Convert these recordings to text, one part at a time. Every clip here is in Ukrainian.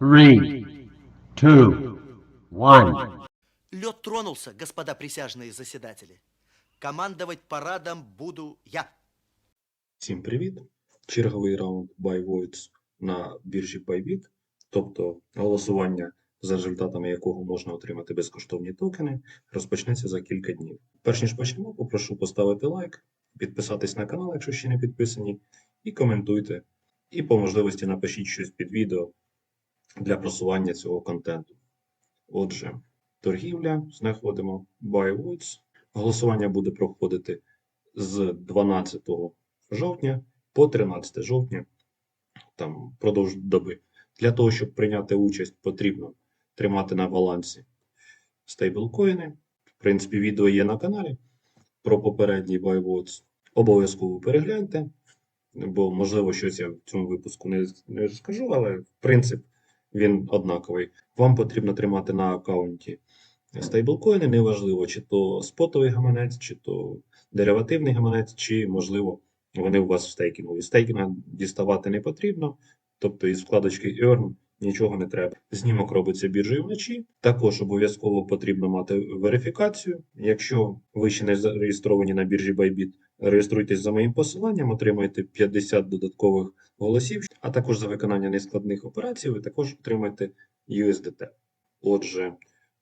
Three, two, one. Лед тронулся, господа присяжные заседатели. Командовать парадом буду я. Всім привіт! Черговий раунд Buy Voids на біржі Bybit, тобто голосування, за результатами якого можна отримати безкоштовні токени, розпочнеться за кілька днів. Перш ніж почнемо, попрошу поставити лайк, підписатись на канал, якщо ще не підписані, і коментуйте. І по можливості напишіть щось під відео для просування цього контенту. Отже, торгівля, знаходимо Buy Voids. Голосування буде проходити з 12 жовтня по 13 жовтня, там продовж доби. Для того, щоб прийняти участь, потрібно тримати на балансі стейблкоїни. В принципі, відео є на каналі про попередній BuyWords. Обов'язково перегляньте, бо, можливо, щось я в цьому випуску не, не розкажу, але принцип він однаковий. Вам потрібно тримати на аккаунті стейблкоїни, неважливо, чи то спотовий гаманець, чи то деривативний гаманець, чи, можливо, вони у вас в стейкінгу. І стейкінга діставати не потрібно, тобто із вкладочки Earn нічого не треба. Знімок робиться біржею вночі. Також обов'язково потрібно мати верифікацію. Якщо ви ще не зареєстровані на біржі Bybit, реєструйтесь за моїм посиланням, отримаєте 50 додаткових голосів, а також за виконання нескладних операцій, ви також отримаєте USDT. Отже,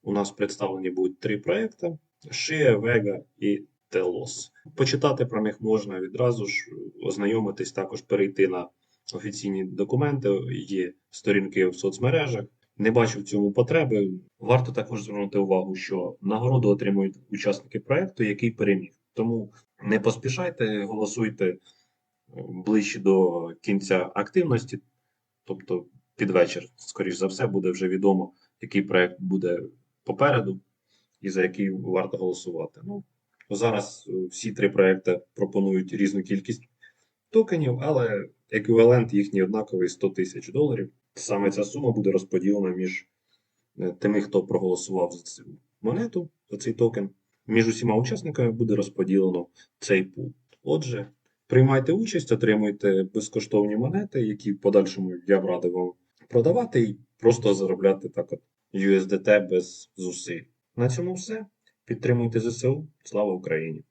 у нас представлені будуть три проекти: Shea, Vega і Telos. Почитати про них можна відразу ж, ознайомитись, також перейти на офіційні документи, є сторінки в соцмережах. Не бачу в цьому потреби. Варто також звернути увагу, що нагороду отримують учасники проекту, який переміг. Тому не поспішайте, голосуйте е, ближче до кінця активності, тобто під вечір, скоріш за все, буде вже відомо, який проект буде попереду і за який варто голосувати. Ну, зараз е, всі три проекти пропонують різну кількість токенів, але еквівалент їхній однаковий 100 тисяч доларів. Саме ця сума буде розподілена між е, тими, хто проголосував за цю монету, за цей токен. Між усіма учасниками буде розподілено цей пул. Отже, приймайте участь, отримуйте безкоштовні монети, які в подальшому я б радив вам продавати і просто заробляти так от USDT без зусиль. На цьому все. Підтримуйте ЗСУ. Слава Україні!